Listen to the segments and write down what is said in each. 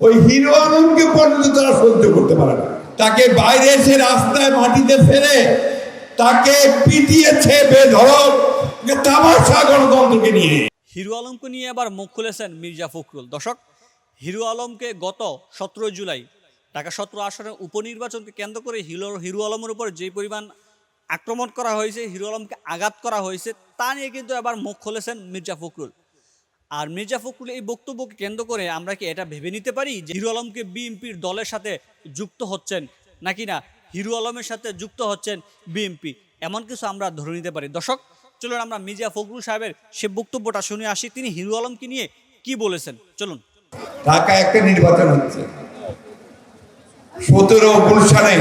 ওই হিরো আলমকে পর্যন্ত তারা সহ্য করতে পারে না। তাকে বাইরে এসে রাস্তায় মাটিতে ফেলে তাকে পিটিয়েছে বেধড়ক যে তামাশা গণতন্ত্রকে নিয়ে। হিরো আলমকে নিয়ে আবার মুখ খুলেছেন মির্জা ফখরুল। দর্শক, হিরো আলমকে গত সতেরো জুলাই ঢাকা সতেরো আসনের উপনির্বাচনকে কেন্দ্র করে হিরো হিরো আলমের উপর যে পরিমাণ আক্রমণ করা হয়েছে, হিরো আলমকে আঘাত করা হয়েছে, তা নিয়ে কিন্তু এবার মুখ খুলেছেন মির্জা ফখরুল। আর মির্জা ফখরুল এই বক্তব্যকে কেন্দ্র করে আমরা কি এটা ভেবে নিতে পারি যে হিরো আলমকে বিএনপির দলের সাথে যুক্ত হচ্ছেন নাকি না? হিরো আলমের সাথে যুক্ত হচ্ছেন বিএনপি। এমন কিছু আমরা ধরে নিতে পারি। দর্শক, চলুন আমরা মির্জা ফখরুল সাহেবের সে বক্তব্যটা শুনে আসি। তিনি হিরো আলমকে নিয়ে কি বলেছেন? চলুন। ঢাকায় একটা নির্বাচন হচ্ছে। সতেরো গুলশানে,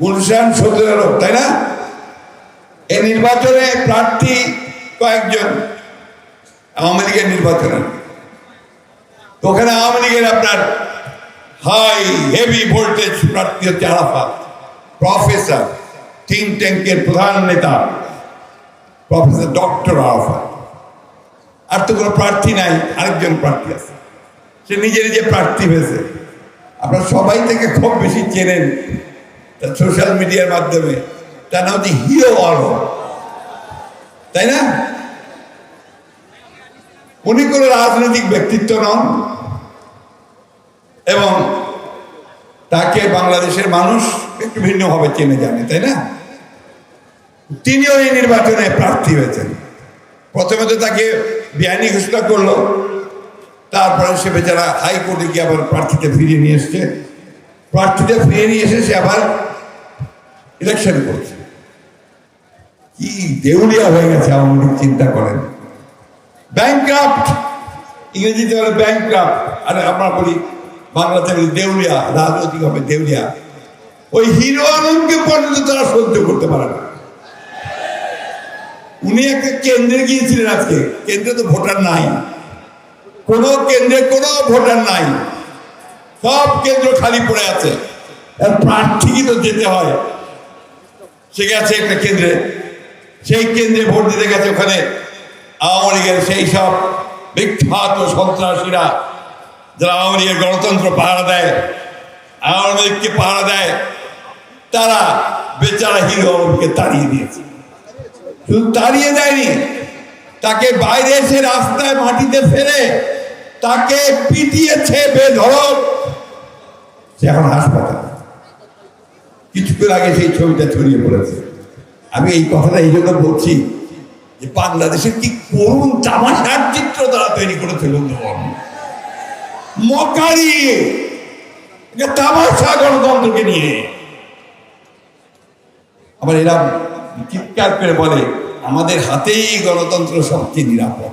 গুলশান সতেরো, তাই না? এই নির্বাচনে প্রার্থী কয়েকজন। আওয়ামী লীগের নির্বাচনে। তো ওখানে আওয়ামী লীগের আপনার হাই হেভি ভোল্টেজ প্রার্থী হচ্ছে আরাফাত। প্রফেসর থিঙ্ক ট্যাঙ্কের প্রধান নেতা। Professor doctor Arafat. আর তো কোনো প্রার্থী নাই, আরেকজন প্রার্থী আছে। সে নিজে নিজে প্রার্থী হয়েছে। আপনারা সবাই থেকে খুব বেশি চেনেন। সোশ্যাল মিডিয়ার মাধ্যমে। তার নাম হচ্ছে হিরো আলম। তাই না? উনি কোনো রাজনৈতিক ব্যক্তিত্ব নন এবং তাকে বাংলাদেশের মানুষ একটু ভিন্নভাবে চেনে জানে, তাই না? তিনিও এই নির্বাচনে প্রার্থী হয়েছেন। প্রথমে তো তাকে বেআইনি ঘোষণা করল, তারপরে সে বেচারা হাইকোর্টে গিয়ে আবার প্রার্থীতে ফিরিয়ে নিয়ে এসছে। প্রার্থীতে ফিরিয়ে নিয়ে এসে সে আবার ইলেকশন করছে। কি দেউলিয়া হয়ে গেছে লীগ চিন্তা করেন। ব্যাংক্রাফট ইংরেজিতে বলে ব্যাংক্রাফট আর আমরা বলি বাংলাতে বলি দেউলিয়া রাজনৈতিকভাবে দেউলিয়া। ওই হিরো আলমকে পর্যন্ত তারা সহ্য করতে পারে না। উনি একটা কেন্দ্রে গিয়েছিলেন আজকে। কেন্দ্রে তো ভোটার নাই। কোনো কেন্দ্রে কোনো ভোটার নাই। সব কেন্দ্র খালি পড়ে আছে। প্রার্থীকে তো যেতে হয়। সে গেছে একটা কেন্দ্রে। সেই কেন্দ্রে ভোট দিতে গেছে ওখানে। আওয়ামী সেই সব বিখ্যাত সন্ত্রাসীরা যারা আওয়ামী লীগের গণতন্ত্র পাহারা দেয়, আওয়ামী লীগকে পাহারা দেয়, তারা বেচারা হিরো আলমকে তাড়িয়ে দিয়েছে। শুধু তাড়িয়ে দেয়নি, তাকে বাইরে এসে রাস্তায় মাটিতে ফেলে তাকে পিটিয়েছে বেধড়ক। সে এখন হাসপাতাল। কিছুক্ষণ আগে সেই ছবিটা ছড়িয়ে পড়েছে। আমি এই কথাটা এই জন্য বলছি যে বাংলাদেশের কি করুণ তামাশার চিত্র তারা তৈরি করেছে বন্ধুগণ মকারি তামাশা গণতন্ত্রকে নিয়ে। আবার এরা চিৎকার করে বলে, আমাদের হাতেই গণতন্ত্র সবচেয়ে নিরাপদ।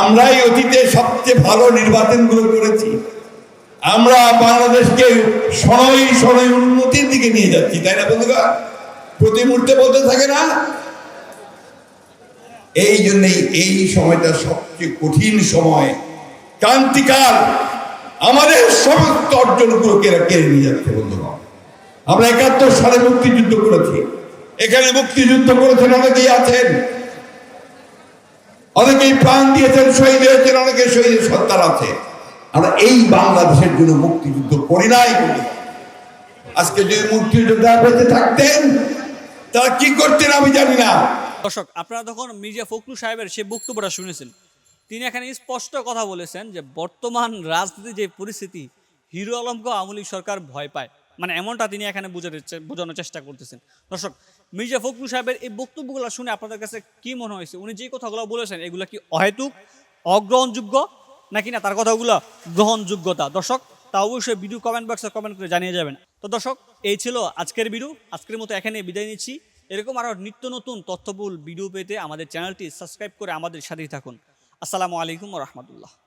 আমরাই অতীতে সবচেয়ে ভালো নির্বাচনগুলো করেছি। আমরা বাংলাদেশকে সনই সনই উন্নতির দিকে নিয়ে যাচ্ছি। তাই না বন্ধুগণ প্রতি মুহূর্তে বলতে থাকে না এই জন্যই এই সময়টা সবচেয়ে কঠিন সময়। ক্রান্তিকাল আমাদের সমস্ত অর্জনগুলোকে এরা কেড়ে নিয়ে যাচ্ছে বন্ধুগণ আমরা একাত্তর সালে মুক্তিযুদ্ধ করেছি। এখানে মুক্তিযুদ্ধ করেছেন অনেকেই আছেন। অনেকেই প্রাণ দিয়েছেন, শহীদ হয়েছেন অনেকে শহীদের সন্তান আছে। আমরা এই বাংলাদেশের জন্য মুক্তিযুদ্ধ করি নাই আজকে যদি মুক্তিযুদ্ধ থাকতেন, তারা কি করতেন আমি জানি না। দর্শক, আপনারা তখন মির্জা ফখরুল সাহেবের সে বক্তব্যটা শুনেছেন। তিনি এখানে স্পষ্ট কথা বলেছেন যে, বর্তমান রাজনীতি যে পরিস্থিতি, হিরো আলমকে আওয়ামী লীগ সরকার ভয় পায়। মানে এমনটা তিনি এখানে বোঝাতে বোঝানোর চেষ্টা করতেছেন। দর্শক, মির্জা ফখরুল সাহেবের এই বক্তব্যগুলো শুনে আপনাদের কাছে কি মনে হয়েছে? উনি যে কথাগুলো বলেছেন, এগুলো কি অহেতুক, অগ্রহণযোগ্য, নাকি না তার কথাগুলো গ্রহণযোগ্যতা? দর্শক, তা অবশ্যই ভিডিও কমেন্ট বক্সে কমেন্ট করে জানিয়ে যাবেন। তো দর্শক, এই ছিল আজকের ভিডিও। আজকের মতো এখানে বিদায় নিচ্ছি। এরকম আরও নিত্য নতুন তথ্যবুল ভিডিও পেতে আমাদের চ্যানেলটি সাবস্ক্রাইব করে আমাদের সাথেই থাকুন। আসসালামু আলাইকুম রহমতুল্লাহ।